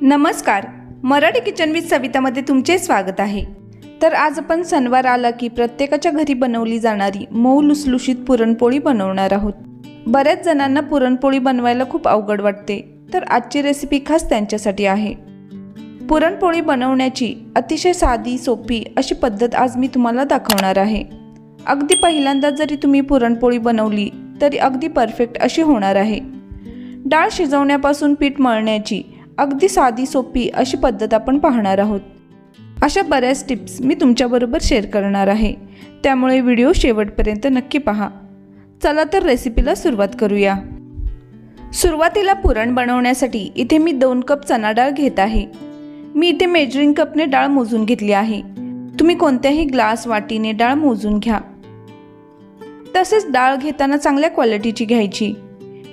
नमस्कार. Marathi kitchen with सवितामध्ये तुमचे स्वागत आहे. तर आज आपण सणवार आला की प्रत्येकाच्या घरी बनवली जाणारी मऊ लुसलुशीत पुरणपोळी बनवणार आहोत. बऱ्याच जणांना पुरणपोळी बनवायला खूप अवघड वाटते तर आजची रेसिपी खास त्यांच्यासाठी आहे. पुरणपोळी बनवण्याची अतिशय साधी सोपी अशी पद्धत आज मी तुम्हाला दाखवणार आहे. अगदी पहिल्यांदा जरी तुम्ही पुरणपोळी बनवली तरी अगदी परफेक्ट अशी होणार आहे. डाळ शिजवण्यापासून पीठ मळण्याची अगदी साधी सोपी अशी पद्धत आपण पाहणार आहोत. अशा बऱ्याच टिप्स मी तुमच्याबरोबर शेअर करणार आहे. त्यामुळे व्हिडिओ शेवटपर्यंत नक्की पहा. चला तर रेसिपीला सुरुवात करूया. सुरुवातीला पुरण बनवण्यासाठी इथे मी दोन कप चणा डाळ घेत आहे. मी इथे मेजरिंग कपने डाळ मोजून घेतली आहे. तुम्ही कोणत्याही ग्लास वाटीने डाळ मोजून घ्या. तसेच डाळ घेताना चांगल्या क्वालिटीची घ्यायची.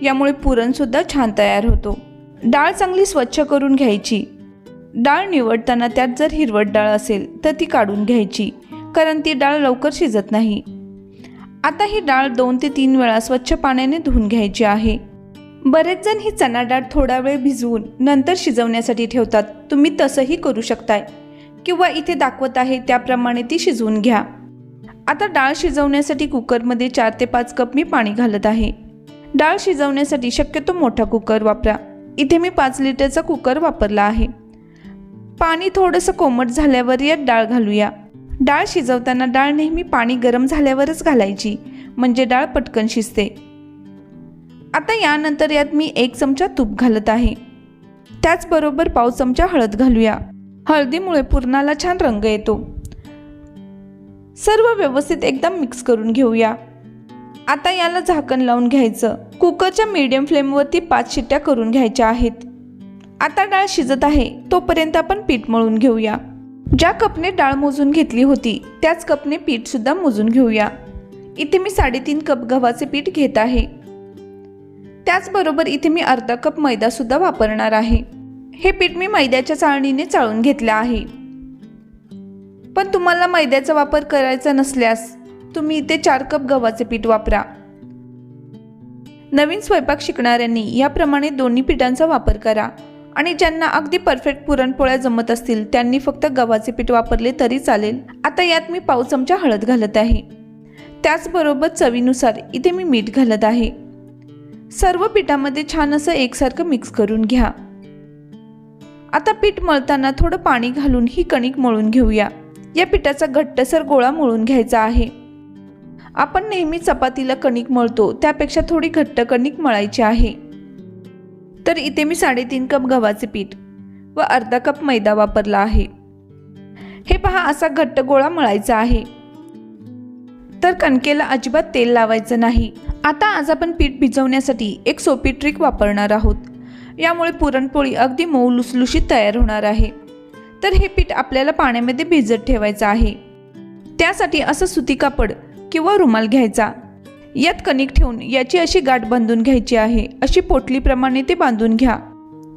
यामुळे पुरणसुद्धा छान तयार होतो. डाळ चांगली स्वच्छ करून घ्यायची. डाळ निवडताना त्यात जर हिरवट डाळ असेल तर ती काढून घ्यायची कारण ती डाळ लवकर शिजत नाही. आता ही डाळ दोन ते तीन वेळा स्वच्छ पाण्याने धुवून घ्यायची आहे. बरेच जण ही चणा डाळ थोडा वेळ भिजवून नंतर शिजवण्यासाठी ठेवतात. तुम्ही तसंही करू शकताय. किंवा इथे दाखवत आहे त्याप्रमाणे ती शिजवून घ्या. आता डाळ शिजवण्यासाठी कुकरमध्ये चार ते पाच कप मी पाणी घालत आहे. डाळ शिजवण्यासाठी शक्यतो मोठा कुकर वापरा. इथे मी पाच लिटरचा कुकर वापरला आहे. पाणी थोडंसं कोमट झाल्यावर यात डाळ घालूया. डाळ शिजवताना डाळ नेहमी पाणी गरम झाल्यावरच घालायची म्हणजे डाळ पटकन शिजते. आता यानंतर यात मी एक चमचा तूप घालत आहे. त्याचबरोबर पाव चमचा हळद घालूया. हळदीमुळे पुरणाला छान रंग येतो. सर्व व्यवस्थित एकदम मिक्स करून घेऊया. आता याला झाकण लावून घ्यायचं. कुकरच्या मीडियम फ्लेमवरती पाच शिट्ट्या करून घ्यायच्या आहेत. आता डाळ शिजत आहे तोपर्यंत आपण पीठ मळून घेऊया. ज्या कपने डाळ मोजून घेतली होती त्याच कपने पीठ सुद्धा मोजून घेऊया. इथे मी साडेतीन कप गव्हाचे पीठ घेत आहे. त्याचबरोबर इथे मी अर्धा कप मैदा सुद्धा वापरणार आहे. हे पीठ मी मैद्याच्या चाळणीने चाळून घेतलं आहे. पण तुम्हाला मैद्याचा वापर करायचा नसल्यास तुम्ही इथे चार कप गव्हाचे पीठ वापरा. नवीन स्वयंपाक शिकणाऱ्यांनी याप्रमाणे दोन्ही पिठांचा वापर करा. आणि ज्यांना अगदी परफेक्ट पुरणपोळ्या जमत असतील त्यांनी फक्त गव्हाचे पीठ वापरले तरी चालेल. आता यात मी पाव चमचा हळद घालत आहे. त्याचबरोबर चवीनुसार इथे मी मीठ घालत आहे. सर्व पिठामध्ये छान असं एकसारखं मिक्स करून घ्या. आता पीठ मळताना थोडं पाणी घालून ही कणिक मळून घेऊया. या पिठाचा घट्टसर गोळा मळून घ्यायचा आहे. आपण नेहमी चपातीला कणिक मळतो त्यापेक्षा थोडी घट्ट कणिक मळायची आहे. तर इथे मी साडेतीन कप गव्हाचे पीठ व अर्धा कप मैदा वापरला आहे. हे पहा असा घट्ट गोळा मळायचा आहे. तर कणकेला अजिबात तेल लावायचं नाही. आता आज आपण पीठ भिजवण्यासाठी एक सोपी ट्रिक वापरणार आहोत. यामुळे पुरणपोळी अगदी मऊ लुसलुशीत तयार होणार आहे. तर हे पीठ आपल्याला पाण्यामध्ये भिजत ठेवायचं आहे. त्यासाठी असं सुती कापड किंवा रुमाल घ्यायचा. यात कणिक ठेवून याची अशी गाठ बांधून घ्यायची आहे. अशी पोटलीप्रमाणे ते बांधून घ्या.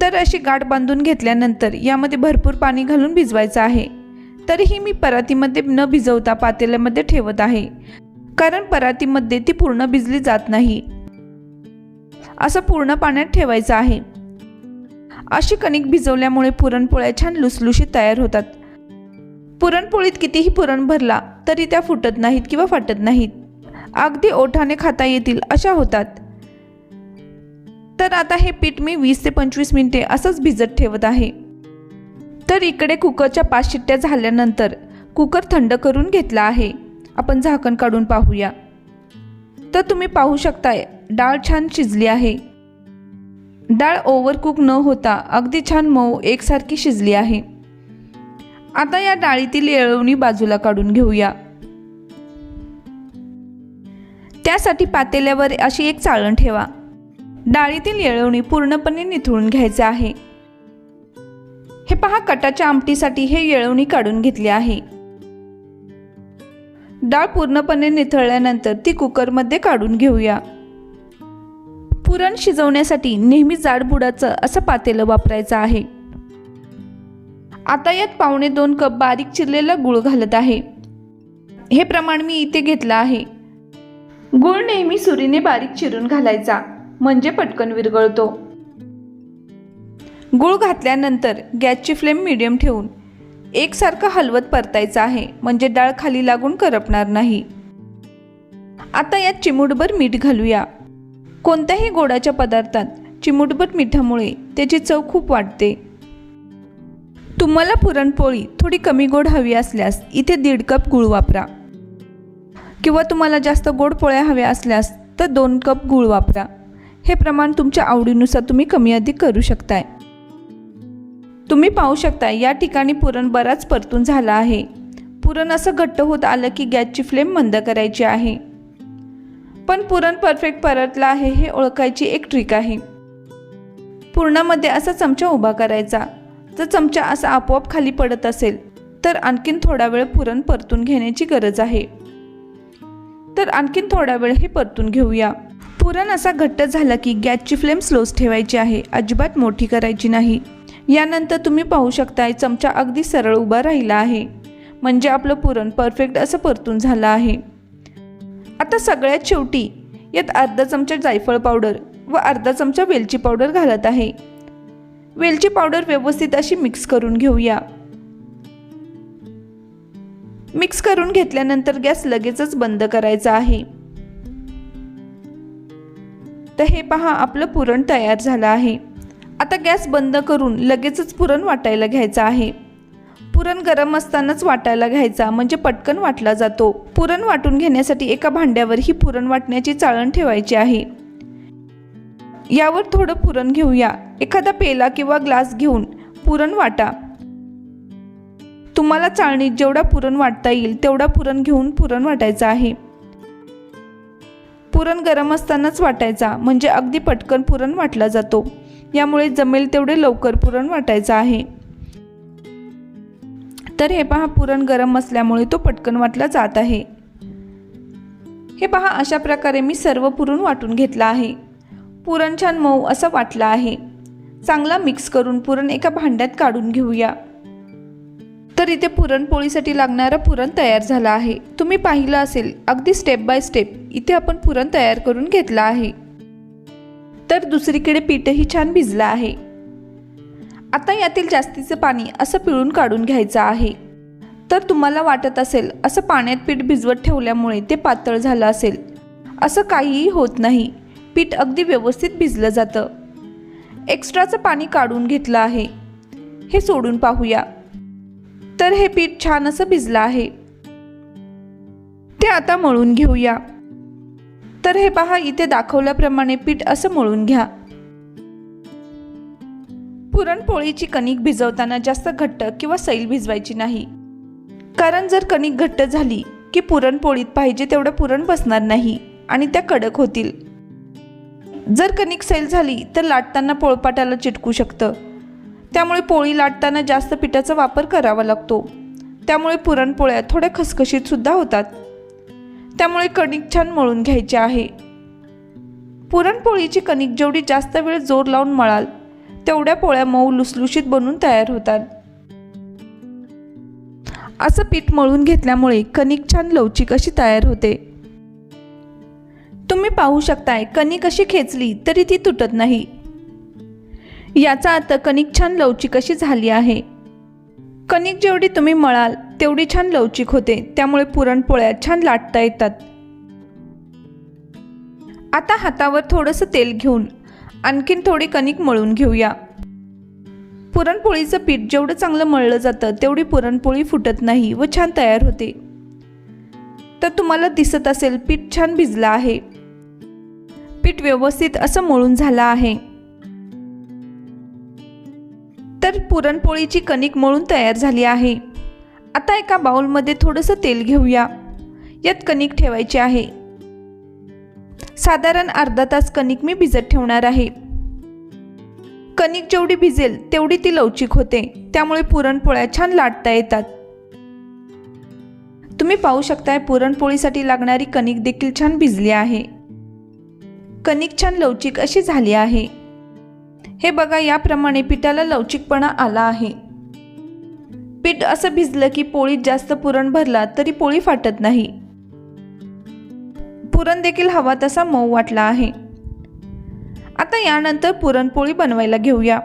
तर अशी गाठ बांधून घेतल्यानंतर यामध्ये भरपूर पाणी घालून भिजवायचं आहे. तरीही मी परातीमध्ये न भिजवता पातेल्यामध्ये ठेवत आहे. कारण परातीमध्ये ती पूर्ण भिजली जात नाही. असं पूर्ण पाण्यात ठेवायचं आहे. अशी कणिक भिजवल्यामुळे पुरणपोळ्या छान लुसलुशीत तयार होतात. पुरणपोळीत कितीही पुरण भरला तरी त्या फुटत नाहीत किंवा फाटत नाहीत. अगदी ओठाने खाता येतील अशा होतात. तर आता हे पीठ मी वीस ते पंचवीस मिनिटे असंच भिजत ठेवत आहे. तर इकडे कुकरच्या पाच शिट्ट्या झाल्यानंतर कुकर थंड करून घेतला आहे. आपण झाकण काढून पाहूया. तर तुम्ही पाहू शकताय डाळ छान शिजली आहे. डाळ ओव्हरकुक न होता अगदी छान मऊ एकसारखी शिजली आहे. आता या डाळीतील येळवणी बाजूला काढून घेऊया. त्यासाठी पातेल्यावर अशी एक चाळण ठेवा. डाळीतील येळवणी पूर्णपणे निथळून घ्यायचे आहे. हे पहा कटाच्या आमटीसाठी हे येळवणी काढून घेतली आहे. डाळ पूर्णपणे निथळल्यानंतर ती कुकरमध्ये काढून घेऊया. पुरण शिजवण्यासाठी नेहमी जाड बुडाचं असं पातेलं वापरायचं आहे. आता यात पावणे दोन कप बारीक चिरलेला गुळ घालत आहे. हे प्रमाण मी इथे घेतलं आहे. गुळ नेहमी सुरीने बारीक चिरून घालायचा म्हणजे पटकन विरघळतो. गूळ घातल्यानंतर गॅसची फ्लेम मिडियम ठेवून एकसारखं हलवत परतायचं आहे म्हणजे डाळ खाली लागून करपणार नाही. आता यात चिमूटभर मीठ घालूया. कोणत्याही गोडाच्या पदार्थात चिमूटभर मिठामुळे त्याची चव खूप वाढते. तुम्हाला पुरणपोळी थोडी कमी गोड हवी असल्यास इथे दीड कप गूळ वापरा. किंवा तुम्हाला जास्त गोड पोळ्या हव्या असल्यास तर दोन कप गूळ वापरा. हे प्रमाण तुमच्या आवडीनुसार तुम्ही कमी अधिक करू शकताय. तुम्ही पाहू शकता या ठिकाणी पुरण बराच परतून झाला आहे. पुरण असं घट्ट होत आलं की गॅसची फ्लेम मंद करायची आहे. पण पुरण परफेक्ट परतला आहे हे ओळखायची एक ट्रिक आहे. पुरणामध्ये असा चमचा उभा करायचा. जर चमचा असा आपोआप खाली पडत असेल तर आणखीन थोडा वेळ पुरण परतून घेण्याची गरज आहे. तर आणखीन थोडा वेळ हे परतून घेऊया. पुरण असा घट्ट झाला की गॅसची फ्लेम स्लोच ठेवायची आहे अजिबात मोठी करायची नाही. यानंतर तुम्ही पाहू शकताय चमचा अगदी सरळ उभा राहिला आहे. म्हणजे आपलं पुरण परफेक्ट असं परतून झालं आहे. आता सगळ्यात शेवटी यात अर्धा चमचा जायफळ पावडर व अर्धा चमचा वेलची पावडर घालत आहे. वेलची पावडर व्यवस्थित अशी मिक्स करून घेऊया. मिक्स करून घेतल्यानंतर गॅस लगेचच बंद करायचा आहे. तर हे पहा आपलं पुरण तयार झालं आहे. आता गॅस बंद करून लगेचच पुरण वाटायला घ्यायचं आहे. पुरण गरम असतानाच वाटायला घ्यायचा म्हणजे पटकन वाटला जातो. पुरण वाटून घेण्यासाठी एका भांड्यावर ही पुरण वाटण्याची चाळण ठेवायची आहे. यावर थोडं पुरण घेऊया. एखादा पेला किंवा ग्लास घेऊन पुरण वाटा. तुम्हाला चाळणीत जेवढा पुरण वाटता येईल तेवढा पुरण घेऊन पुरण वाटायचं आहे. पुरण गरम असतानाच वाटायचा म्हणजे अगदी पटकन पुरण वाटला जातो. यामुळे जमेल तेवढे लवकर पुरण वाटायचं आहे. तर हे पहा पुरण गरम असल्यामुळे तो पटकन वाटला जात आहे. हे पहा अशा प्रकारे मी सर्व पुरण वाटून घेतलं आहे. पुरण छान मऊ असं वाटलं आहे. चांगला मिक्स करून पुरण एका भांड्यात काढून घेऊया. तर इथे पुरणपोळीसाठी लागणारं पुरण तयार झालं आहे. तुम्ही पाहिलं असेल अगदी स्टेप बाय स्टेप इथे आपण पुरण तयार करून घेतलं आहे. तर दुसरीकडे पीठही छान भिजलं आहे. आता यातील जास्तीचं पाणी असं पिळून काढून घ्यायचं आहे. तर तुम्हाला वाटत असेल असं पाण्यात पीठ भिजवत ठेवल्यामुळे ते पातळ झालं असेल. असं काहीही होत नाही. पीठ अगदी व्यवस्थित भिजलं जातं. एक्स्ट्राचं पाणी काढून घेतलं आहे. हे सोडून पाहूया. तर हे पीठ छान असं भिजलं आहे. ते आता मळून घेऊया. तर हे पहा इथे दाखवल्याप्रमाणे पीठ असं मळून घ्या. पुरणपोळीची कणिक भिजवताना जास्त घट्ट किंवा सैल भिजवायची नाही. कारण जर कणिक घट्ट झाली की पुरणपोळीत पाहिजे तेवढं पुरण बसणार नाही आणि त्या कडक होतील. जर कणिक सैल झाली तर लाटताना पोळपाटाला चिटकू शकतं. त्यामुळे पोळी लाटताना जास्त पिठाचा वापर करावा लागतो. त्यामुळे पुरणपोळ्या थोड्या खसखशीत सुद्धा होतात. त्यामुळे कणिक छान मळून घ्यायचे आहे. पुरणपोळीची कणिक जेवढी जास्त वेळ जोर लावून मळाल तेवढ्या पोळ्या मऊ लुसलुशीत बनून तयार होतात. असं पीठ मळून घेतल्यामुळे कणिक छान लवचिक अशी तयार होते. तुम्ही पाहू शकताय कणिक अशी खेचली तरी ती तुटत नाही. याचा अर्थ कणिक छान लवचिक अशी झाली आहे. कणिक जेवढी तुम्ही मळाल तेवढी छान लवचिक होते त्यामुळे पुरणपोळ्या छान लाटता येतात. आता हातावर थोडंसं तेल घेऊन आणखीन थोडी कणिक मळून घेऊया. पुरणपोळीचं पीठ जेवढं चांगलं मळलं जातं तेवढी पुरणपोळी फुटत नाही व छान तयार होते. तर तुम्हाला दिसत असेल पीठ छान भिजलं आहे. पीठ व्यवस्थित असं मळून झालं आहे. तर पुरणपोळीची कणिक मळून तयार झाली आहे. आता एका बाउलमध्ये थोडंसं तेल घेऊया. यात कणिक ठेवायची आहे. साधारण अर्धा तास कणिक मी भिजत ठेवणार आहे. कणिक जेवढी भिजेल तेवढी ती लवचिक होते. त्यामुळे पुरणपोळ्या छान लाटता येतात. तुम्ही पाहू शकताय पुरणपोळीसाठी लागणारी कणिक देखील छान भिजली आहे. कणिक छान लवचिक अशी झाली आहे. हे बघा याप्रमाणे पिठाला लवचिकपणा आला आहे. पीठ असं भिजलं की पोळीत जास्त पुरण भरला तरी पोळी फाटत नाही. पुरण देखील हवा तसा मऊ वाटला आहे. आता यानंतर पुरणपोळी बनवायला घेऊया.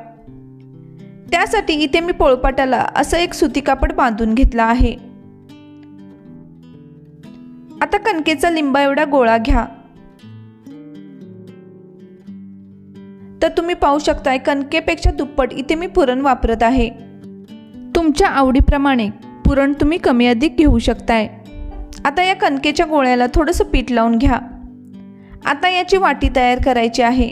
त्यासाठी इथे मी पोळपाटाला असं एक सुती कापड बांधून घेतला आहे. आता कणकेचा लिंबा एवढा गोळा घ्या. तर तुम्ही पाहू शकताय कणकेपेक्षा दुप्पट इथे मी पुरण वापरत आहे. तुमच्या आवडीप्रमाणे पुरण तुम्ही कमी अधिक घेऊ शकताय. आता या कणकेच्या गोळ्याला थोडंसं पीठ लावून घ्या. आता याची वाटी तयार करायची आहे.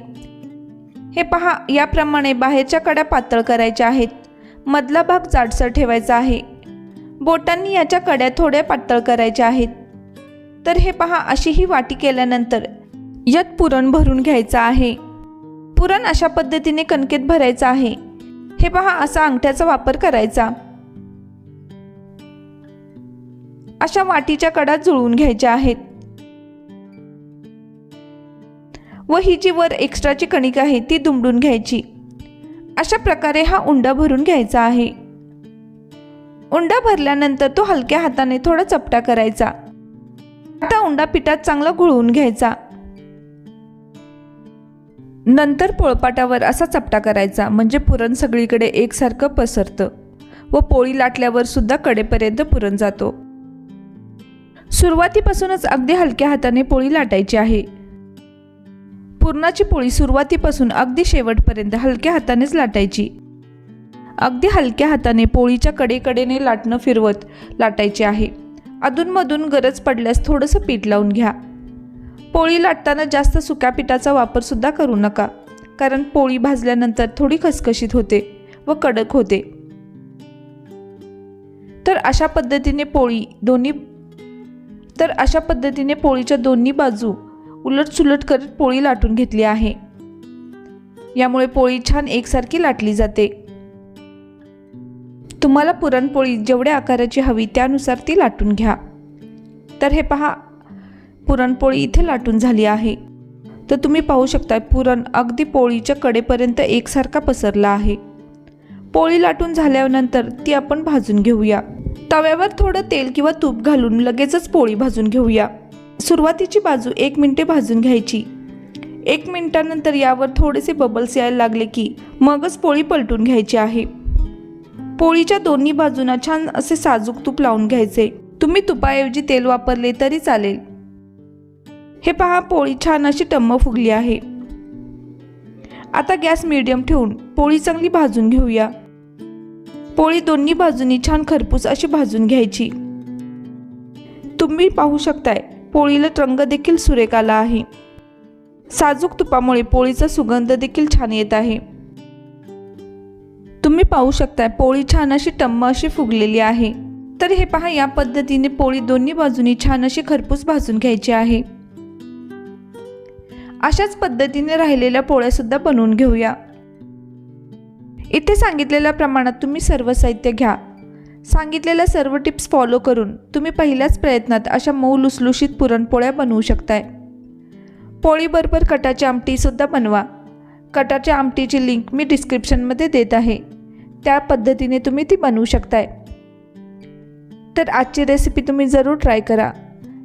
हे पहा याप्रमाणे बाहेरच्या कड्या पातळ करायच्या आहेत. मधला भाग जाडसर ठेवायचा आहे. बोटांनी याच्या कड्या थोड्या पातळ करायच्या आहेत. तर हे पहा अशी ही वाटी केल्यानंतर यात पुरण भरून घ्यायचं आहे. पुरण अशा पद्धतीने कणकेत भरायचं आहे. हे पहा असा अंगठ्याचा वापर करायचा. अशा वाटीच्या कडा जुळवून घ्यायच्या आहेत. व ही जी वर एक्स्ट्राची कणिक आहे ती दुमडून घ्यायची. अशा प्रकारे हा उंडा भरून घ्यायचा आहे. उंडा भरल्यानंतर तो हलक्या हाताने थोडा चपटा करायचा. आता उंडा पिठात चांगला घुळवून घ्यायचा. नंतर पोळपाटावर असा चपटा करायचा म्हणजे पुरण सगळीकडे एकसारखं पसरतं व पोळी लाटल्यावर सुद्धा कडेपर्यंत पुरण जातो. सुरुवातीपासूनच अगदी हलक्या हाताने पोळी लाटायची आहे. पुरणाची पोळी सुरुवातीपासून अगदी शेवटपर्यंत हलक्या हातानेच लाटायची. अगदी हलक्या हाताने पोळीच्या कडेकडेने लाटणं फिरवत लाटायचे आहे. अधूनमधून गरज पडल्यास थोडंसं पीठ लावून घ्या. पोळी लाटताना जास्त सुक्या पिठाचा वापरसुद्धा करू नका कारण पोळी भाजल्यानंतर थोडी खसखशीत होते व कडक होते. तर अशा पद्धतीने पोळी दोन्ही तर अशा पद्धतीने पोळीच्या दोन्ही बाजू उलट सुलट करत पोळी लाटून घेतली आहे. यामुळे पोळी छान एकसारखी लाटली जाते. तुम्हाला पुरणपोळी जेवढ्या आकाराची हवी त्यानुसार ती लाटून घ्या. तर हे पहा पुरणपोळी इथे लाटून झाली आहे. तर तुम्ही पाहू शकता पुरण अगदी पोळीच्या कडेपर्यंत एकसारखा पसरला आहे. पोळी लाटून झाल्यानंतर ती आपण भाजून घेऊया. तव्यावर थोडं तेल किंवा तूप घालून लगेचच पोळी भाजून घेऊया. सुरुवातीची बाजू एक मिनटे भाजून घ्यायची. एक मिनिटानंतर यावर थोडेसे बबल्स यायला लागले की मगच पोळी पलटून घ्यायची आहे. पोळीच्या दोन्ही बाजूंना छान असे साजूक तूप लावून घ्यायचे. तुम्ही तुपाऐवजी तेल वापरले तरी चालेल. हे पहा पोळी छान अशी टम्म फुगली आहे. आता गॅस मिडियम ठेवून पोळी चांगली भाजून घेऊया. पोळी दोन्ही बाजूनी छान खरपूस अशी भाजून घ्यायची. तुम्ही पाहू शकताय पोळीला रंग देखील सुरेख आला आहे. साजूक तुपामुळे पोळीचा सुगंध देखील छान येत आहे. तुम्ही पाहू शकताय पोळी छान अशी टम्म अशी फुगलेली आहे. तर हे पहा या पद्धतीने पोळी दोन्ही बाजूनी छान अशी खरपूस भाजून घ्यायची आहे. अशाच पद्धतीने राहिलेल्या पोळ्यासुद्धा बनवून घेऊया. इथे सांगितलेल्या प्रमाणात तुम्ही सर्व साहित्य घ्या. सांगितलेल्या सर्व टिप्स फॉलो करून तुम्ही पहिल्याच प्रयत्नात अशा मऊ लुसलुशीत पुरणपोळ्या बनवू शकताय. पोळीबरोबर कटाची आमटीसुद्धा बनवा. कटाच्या आमटीची लिंक मी डिस्क्रिप्शनमध्ये देत आहे. त्या पद्धतीने तुम्ही ती बनवू शकताय. तर आजची रेसिपी तुम्ही जरूर ट्राय करा.